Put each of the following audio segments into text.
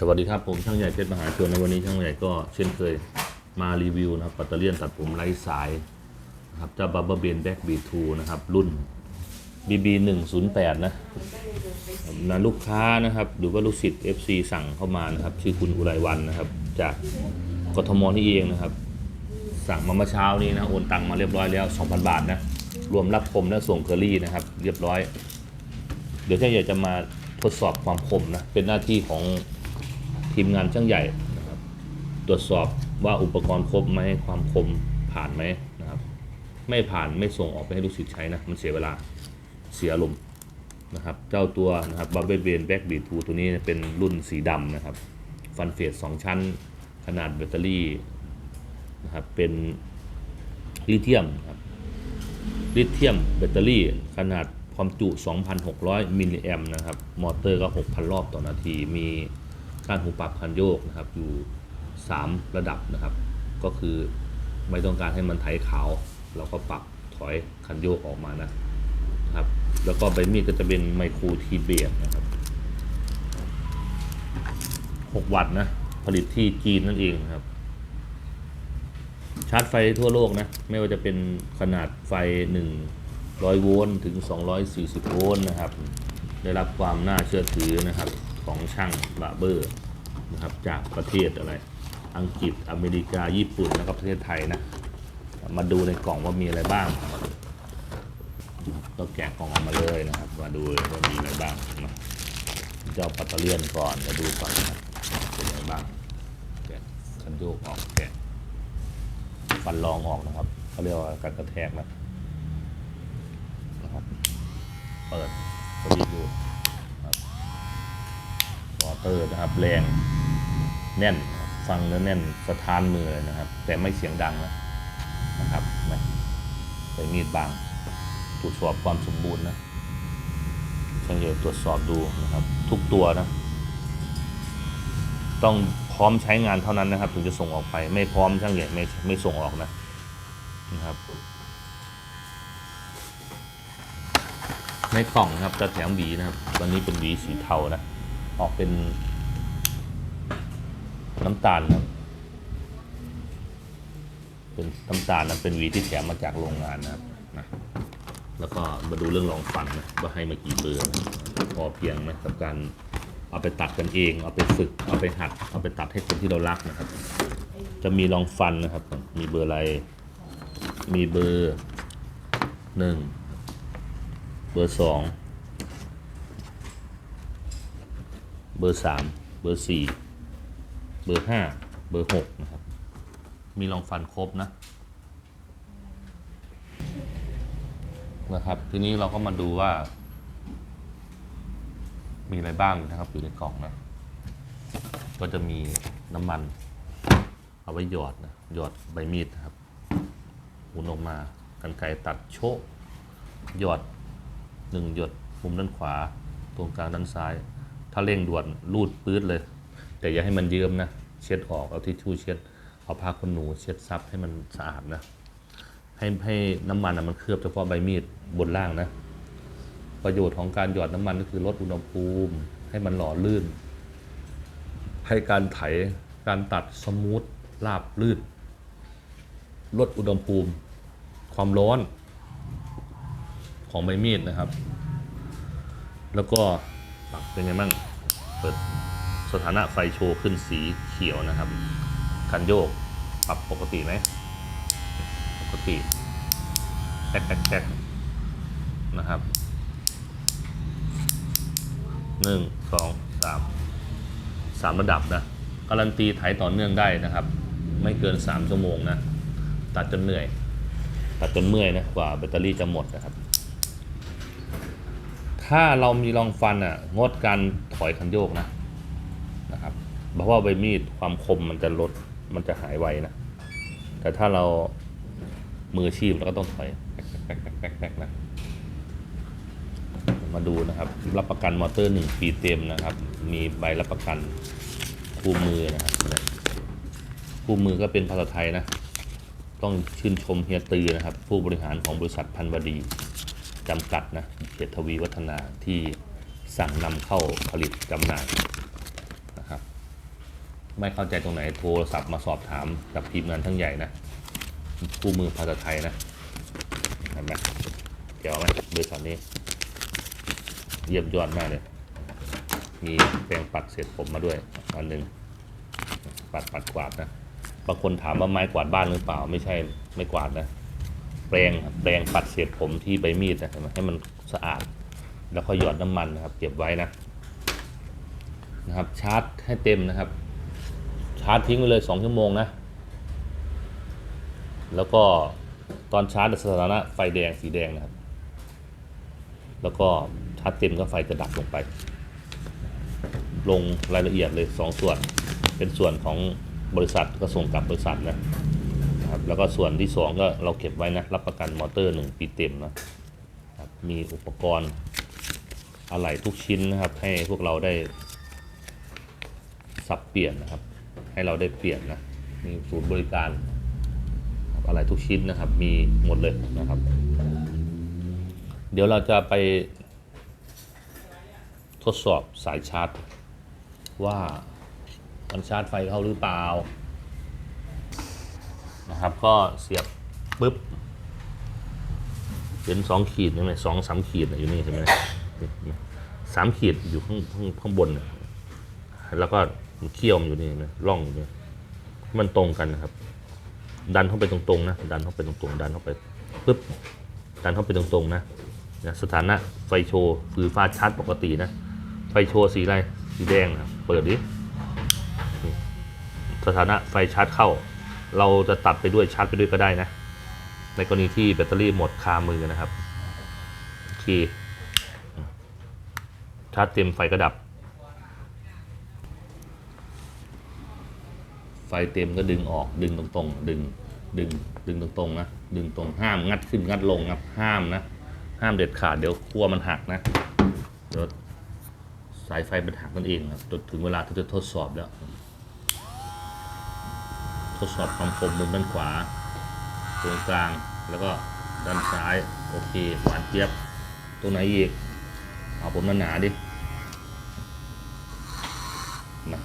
สวัสดีครับผมช่างใหญ่เพชรมหาชนในวันนี้ช่างใหญ่ก็เช่นเคยมารีวิวนะครับปัตเตอร์เลียนตัดผมไร้สายนะครับเจ้าบับเบิลเบนแบ็กบีทูนะครับ รุ่น BB 1 0 8นะนะลูกค้านะครับ หรือว่าลูกศิษย์ FC สั่งเข้ามานะครับ ชื่อคุณอุไรวันนะครับ จากกทมนี่เองนะครับ สั่งมาเมื่อเช้านี้นะโอนตังมาเรียบร้อยแล้ว 2,000 บาทนะรวมรับคมและส่งเคอรี่นะครับ เรียบร้อย เดี๋ยวช่างใหญ่จะมาทดสอบความคมนะเป็นหน้าที่ของ ทีมงานช่างใหญ่นะครับตรวจสอบว่าอุปกรณ์ครบไหมความคมผ่านไหมนะครับ ไม่ผ่านไม่ส่งออกไปให้ลูกศิษย์ใช้นะมันเสียเวลาเสียลมณ์นะครับเจ้าตัวนะครับบับเบิลเบนแบ็กบีทูตัวนี้เป็นรุ่นสีดำนะครับ ฟันเฟสสองชั้น ขนาดแบตเตอรี่นะครับเป็นลิเธียมครับลิเธียมแบตเตอรี่ขนาดความจุ 2,600 มิลลิแอมนะครับ มอเตอร์ก็ 6,000 รอบต่อนาที มี การหูปรับคันโยกนะครับอยู่ 3 ระดับนะครับ ก็คือไม่ต้องการให้มันไถขาว เราก็ปรับถอยคันโยกออกมานะครับ แล้วก็ใบมีดก็จะเป็นไมโครทีเบตนะครับ 6 วัตต์นะผลิตที่จีนนั่นเองครับ ชาร์จไฟทั่วโลกนะ ไม่ว่าจะเป็นขนาดไฟ 100 โวลต์ถึง 240 โวลต์นะครับ ได้รับความน่าเชื่อถือนะครับ ของช่างบาเบอร์นะครับจากประเทศอะไร อังกฤษอเมริกาญี่ปุ่นแล้วก็ประเทศไทยนะ มาดูในกล่องว่ามีอะไรบ้าง ก็แกะกล่องออกมาเลยนะครับ มาดูว่ามีอะไรบ้างนะเจ้าปัตเตอร์เลียนก่อนมาดูก่อนนะเป็นอะไรบ้างแกะคันโยกออกแกะฟันรองออกนะครับเขาเรียกว่าการกระแทกนะนะครับเปิดสวิตช์ดู วอเตอร์นะครับแรงแน่นฟังแล้วแน่นสะท้านมือเลยนะครับ แต่ไม่เสียงดังนะนะครับไม่ใส่มีดบางตรวจสอบความสมบูรณ์นะช่างเยตรวจสอบดูนะครับ ทุกตัวนะ ต้องพร้อมใช้งานเท่านั้นนะครับ ถึงจะส่งออกไป ไม่พร้อมช่างใหญ่ไม่ไม่ส่งออกนะนะครับในกล่องนะครับจะแถมหวีนะครับวันนี้เป็นหวีสีเทานะ ออกเป็นน้ำตาลนะครับ เป็นน้ำตาลนะเป็นหวีที่แถมมาจากโรงงานนะครับนะแล้วก็มาดูเรื่องรองฟันนะว่าให้มากี่เบอร์นะพอเพียงไหมกับการเอาไปตัดกันเอง เอาไปฝึก เอาไปหัด เอาไปตัดให้คนที่เรารักนะครับ จะมีรองฟันนะครับ มีเบอร์อะไร มีเบอร์หนึ่ง เบอร์สอง เบอร์สามเบอร์สี่เบอร์ห้าเบอร์หกนะครับ มีรองฟันครบนะนะครับ ทีนี้เราก็มาดูว่า มีอะไรบ้างนะครับอยู่ในกล่องนะ ก็จะมีน้ำมัน เอาไว้หยอดนะหยอดใบมีดนะครับหมุนออกมากันไกรตัดโชะหยอดหนึ่งหยดมุมด้านขวา ตรงกลางด้านซ้าย ถ้าเร่งด่วนรูดปื๊ดเลย แต่อย่าให้มันเยิ้มนะ เช็ดออกเอาทิชชู่เช็ด เอาผ้าขนหนูเช็ดซับให้มันสะอาดนะ ให้ให้น้ำมันนะมันเคลือบเฉพาะใบมีดบนล่างนะ ประโยชน์ของการหยอดน้ำมันก็คือลดอุณหภูมิ ให้มันหล่อลื่น ให้การไถการตัดสมูทราบลื่น ลดอุณหภูมิ ความร้อนของใบมีดนะครับ แล้วก็ เป็นไงบ้างเปิดสถานะไฟโชว์ขึ้นสีเขียวนะครับ คันโยกปรับปกติไหมปกติแท็กแท็กแท็กนะครับหนึ่งสองสามสามระดับนะการันตีไถต่อเนื่องได้นะครับ ไม่เกินสามชั่วโมงนะ ตัดจนเหนื่อย ตัดจนเมื่อยนะกว่าแบตเตอรี่จะหมดนะครับ ถ้าเรามีรองฟันอะงดการถอยคันโยกนะนะครับ เพราะว่าใบมีดความคมมันจะลดมันจะหายไวนะ แต่ถ้าเรามืออาชีพเราก็ต้องถอยแป๊กแป๊กแป๊กแป๊กแป๊กนะมาดูนะครับ รับประกันมอเตอร์หนึ่งปีเต็มนะครับ มีใบรับประกันคู่มือนะครับคู่มือก็เป็นภาษาไทยนะ ต้องชื่นชมเฮียตือนะครับ ผู้บริหารของบริษัทพันวดี จำกัดนะเขตทวีวัฒนาที่สั่งนำเข้าผลิตจำหน่ายนะครับ ไม่เข้าใจตรงไหนโทรศัพท์มาสอบถามกับทีมงานทั้งใหญ่นะคู่มือภาษาไทยนะเห็นไหมเจ๋วไหมบริษัทนี้ เยี่ยมยอดมากเลย มีแปรงปัดเศษผมมาด้วยอันหนึ่งปัดปัดกวาดนะบางคนถามว่าไม้กวาดบ้านหรือเปล่าไม่ใช่ไม่กวาดนะ ปรงแปรงปัดเศษผมที่ใบมีดนะให้มันสะอาด แล้วก็หยอดน้ำมันนะครับ เก็บไว้นะนะครับ ชาร์จให้เต็มนะครับ ชาร์จทิ้งไปเลยสองชั่วโมงนะ แล้วก็ตอนชาร์จสถานะไฟแดงสีแดงนะครับ แล้วก็ชาร์จเต็มก็ไฟจะดับลงไป ลงรายละเอียดเลยสองส่วน เป็นส่วนของบริษัทก็ส่งกลับบริษัทนะ นะครับแล้วก็ส่วนที่สองก็เราเก็บไว้นะรับประกันมอเตอร์หนึ่งปีเต็มนะครับมีอุปกรณ์อะไหล่ทุกชิ้นนะครับ ให้พวกเราได้สับเปลี่ยนนะครับ ให้เราได้เปลี่ยนนะมีศูนย์บริการอะไรทุกชิ้นนะครับ มีหมดเลยนะครับ เดี๋ยวเราจะไปทดสอบสายชาร์จ ว่ามันชาร์จไฟเข้าหรือเปล่า นะครับ ก็เสียบปุ๊บเป็นสองขีดใช่ไหมสองสามขีดอยู่นี่ใช่ไหมสามขีดอยู่ข้างข้างข้างบนนะแล้วก็เขี้ยวอยู่นี่นไหมร่องอยู่นี่มันตรงกันนะครับ ดันเข้าไปตรงๆนะดันเข้าไปตรงๆ ดันเข้าไปปุ๊บดันเข้าไปตรงๆนะนะสถานะไฟโชว์คือฟ้าชาร์จปกตินะ ไฟโชว์สีอะไรสีแดงนะเปิดดิสถานะไฟชาร์จเข้า เราจะตัดไปด้วยชาร์จไปด้วยก็ได้นะ ในกรณีที่แบตเตอรี่หมดคามือนะครับโอเคชาร์จเต็มไฟก็ดับ ไฟเต็มก็ดึงออกดึงตรงๆ ดึงดึงดึงตรงๆนะดึงตรงห้ามงัดขึ้นงัดลงครับห้ามนะ ห้ามเด็ดขาดเดี๋ยวขั้วมันหักนะเดี๋ยวสายไฟมันหักนั่นเองครับจนถึงเวลาที่จะทดสอบแล้ว ทดสอบความคมมุมด้านขวาตรงกลางแล้วก็ด้านซ้าย โอเค หวานเจี๊ยบตรงไหนอีก เอาผมหนาๆดินะ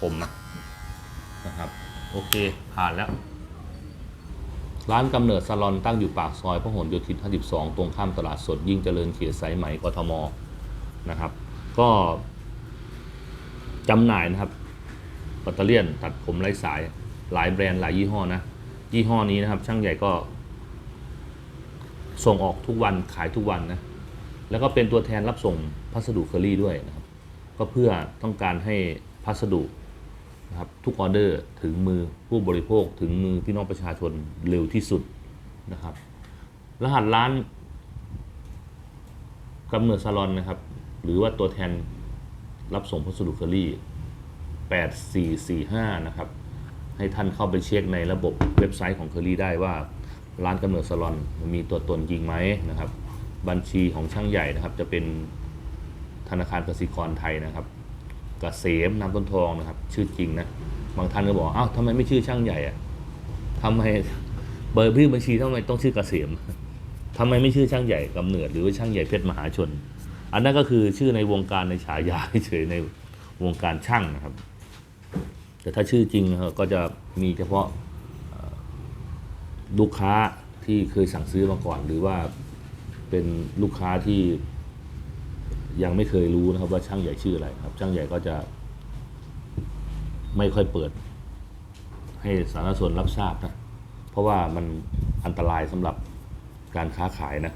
ผมนะนะครับ โอเค ผ่านแล้ว ร้านกำเนิดซาลอนตั้งอยู่ปากซอยพหลโยธิน 52 ตรงข้ามตลาดสดยิ่งเจริญเขตสายไหมกทมนะครับ ก็จำหน่ายนะครับแบตเตอรี่ยนตัดผมไร้สาย หลายแบรนด์หลายยี่ห้อนะยี่ห้อนี้นะครับ ช่างใหญ่ก็ ส่งออกทุกวันขายทุกวันนะแล้วก็เป็นตัวแทนรับส่งพัสดุเคอรี่ด้วยนะครับ ก็เพื่อต้องการให้พัสดุนะครับทุกออเดอร์ถึงมือผู้บริโภคถึงมือพี่น้องประชาชนเร็วที่สุดนะครับ รหัสร้านกำเนิดซาลอนนะครับ หรือว่าตัวแทนรับส่งพัสดุเคอรี่ 8445 นะครับ ให้ท่านเข้าไปเช็คในระบบเว็บไซต์ของเคอรี่ได้ว่าร้านกำเนิดซาลอนมีตัวตนจริงไหมนะครับบัญชีของช่างใหญ่นะครับ จะเป็นธนาคารกสิกรไทยนะครับกเกษมนามต้นทองนะครับ ชื่อจริงนะบางท่านก็บอกอ้าวทำไมไม่ชื่อช่างใหญ่อะทำไมเบอร์ชื่บัญชีทำไมต้องชื่อเกษมทำไมไม่ชื่อช่างใหญ่กำเนิดหรือว่าช่างใหญ่เพชรมหาชน อันนั้นก็คือชื่อในวงการในฉายาเฉยในวงการช่างนะครับ แต่ถ้าชื่อจริงนะครับก็จะมีเฉพาะลูกค้าที่เคยสั่งซื้อมาก่อน หรือว่าเป็นลูกค้าที่ยังไม่เคยรู้นะครับว่าช่างใหญ่ชื่ออะไรครับ ช่างใหญ่ก็จะไม่ค่อยเปิด ให้สาธารณชนรับทราบนะเพราะว่ามันอันตรายสำหรับการค้าขายนะ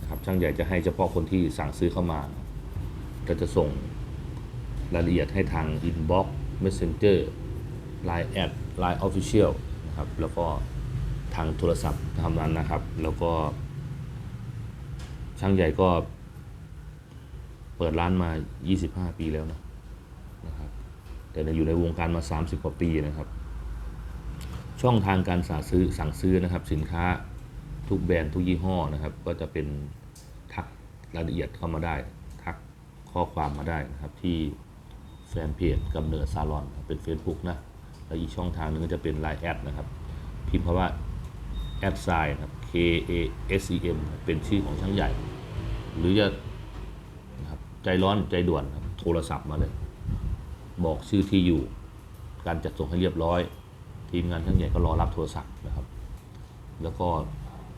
นะครับ ช่างใหญ่จะให้เฉพาะคนที่สั่งซื้อเข้ามานะก็จะส่งรายละเอียดให้ทาง Inbox Messenger Line แอด Line Official นะครับแล้วก็ทางโทรศัพท์ทำนั้นนะครับ แล้วก็ ช่างใหญ่ก็ เปิดร้านมา 25 ปีแล้วนะนะครับแต่อยู่ในวงการมา 30 กว่าปีนะครับ ช่องทางการสั่งซื้อสั่งซื้อนะครับ สินค้าทุกแบรนด์ทุกยี่ห้อนะครับ ก็จะเป็นทักรายละเอียดเข้ามาได้ ทักข้อความมาได้นะครับที่แฟนเพจกำเนิดซาลอนเป็น Facebook นะ แล้วอีกช่องทางหนึงก็จะเป็น Line แอดนะครับ พิมพ์คำว่าแอดไซน์ครับ K A S E M เป็นชื่อของช่างใหญ่ หรือจะนะครับใจร้อนใจด่วนครับโทรศัพท์มาเลย บอกชื่อที่อยู่ การจัดส่งให้เรียบร้อย ทีมงานช่างใหญ่ก็รอรับโทรศัพท์นะครับ แล้วก็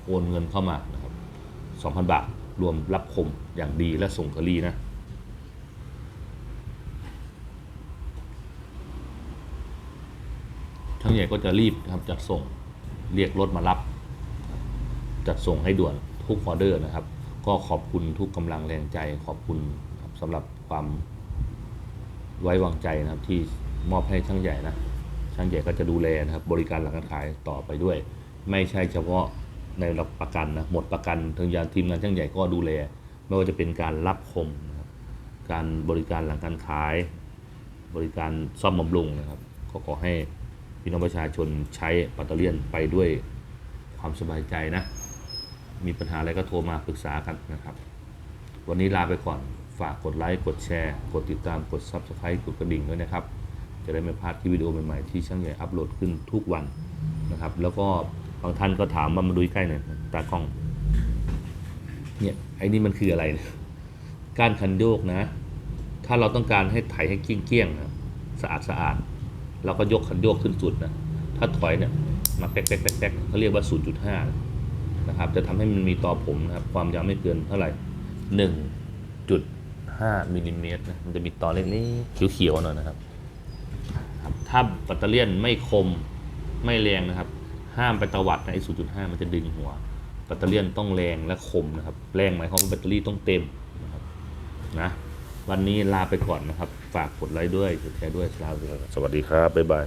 โอนเงินเข้ามานะครับ2,000 บาท รวมรับคมอย่างดีและส่งเคอรี่นะ ช่างใหญ่ก็จะรีบนะครับจัดส่งเรียกรถมารับ จัดส่งให้ด่วนทุกออเดอร์นะครับ ก็ขอบคุณทุกกำลังแรงใจขอบคุณครับสำหรับความไว้วางใจนะครับที่มอบให้ช่างใหญ่นะช่างใหญ่ก็จะดูแลนะครับ บริการหลังการขายต่อไปด้วย ไม่ใช่เฉพาะในรับประกันนะหมดประกันทางยานทีมงานช่างใหญ่ก็ดูแล ไม่ว่าจะเป็นการรับคมนะครับการบริการหลังการขาย บริการซ่อมบำรุงนะครับก็ขอให้ พี่น้องประชาชนใช้ปัตเตอร์เลียนไปด้วยความสบายใจนะ มีปัญหาอะไรก็โทรมาปรึกษากันนะครับ วันนี้ลาไปก่อน ฝากกดไลค์ กดแชร์ กดติดตาม กด Subscribe กดกระดิ่งด้วยนะครับ จะได้ไม่พลาดที่วิดีโอใหม่ๆ ที่ช่างใหญ่อัปโหลดขึ้นทุกวันนะครับ แล้วก็บางท่านก็ถามว่ามาดูใกล้หน่อยตากล้อง เนี่ย ไอ้นี่มันคืออะไรเนี่ยการคันโยกนะ ถ้าเราต้องการให้ไถให้เกี้ยงๆนะสะอาดสะอาด เราก็ยกคันโยกขึ้นสุดนะถ้าถอยเนี่ยมาแป๊กแป๊กแป๊กแป๊กเขาเรียกว่า 0.5 นะครับ จะทำให้มันมีต่อผมนะครับ ความยาวไม่เกินเท่าไหร่ 1.5มิลลิเมตรนะมันจะมีต่อเล็กๆเขียวๆหน่อยนะครับ ถ้าแบตเตอรี่ยนไม่คมไม่แรงนะครับ ห้ามไปตวัดใน0.5 มันจะดึงหัวแบตเตอรี่ยนต้องแรงและคมนะครับ แรงหมายความว่าแบตเตอรี่ต้องเต็มนะครับนะ วันนี้ลาไปก่อนนะครับ ฝากกดไลค์ด้วยกดแชร์ด้วยลาไปก่อน สวัสดีครับ บ๊ายบาย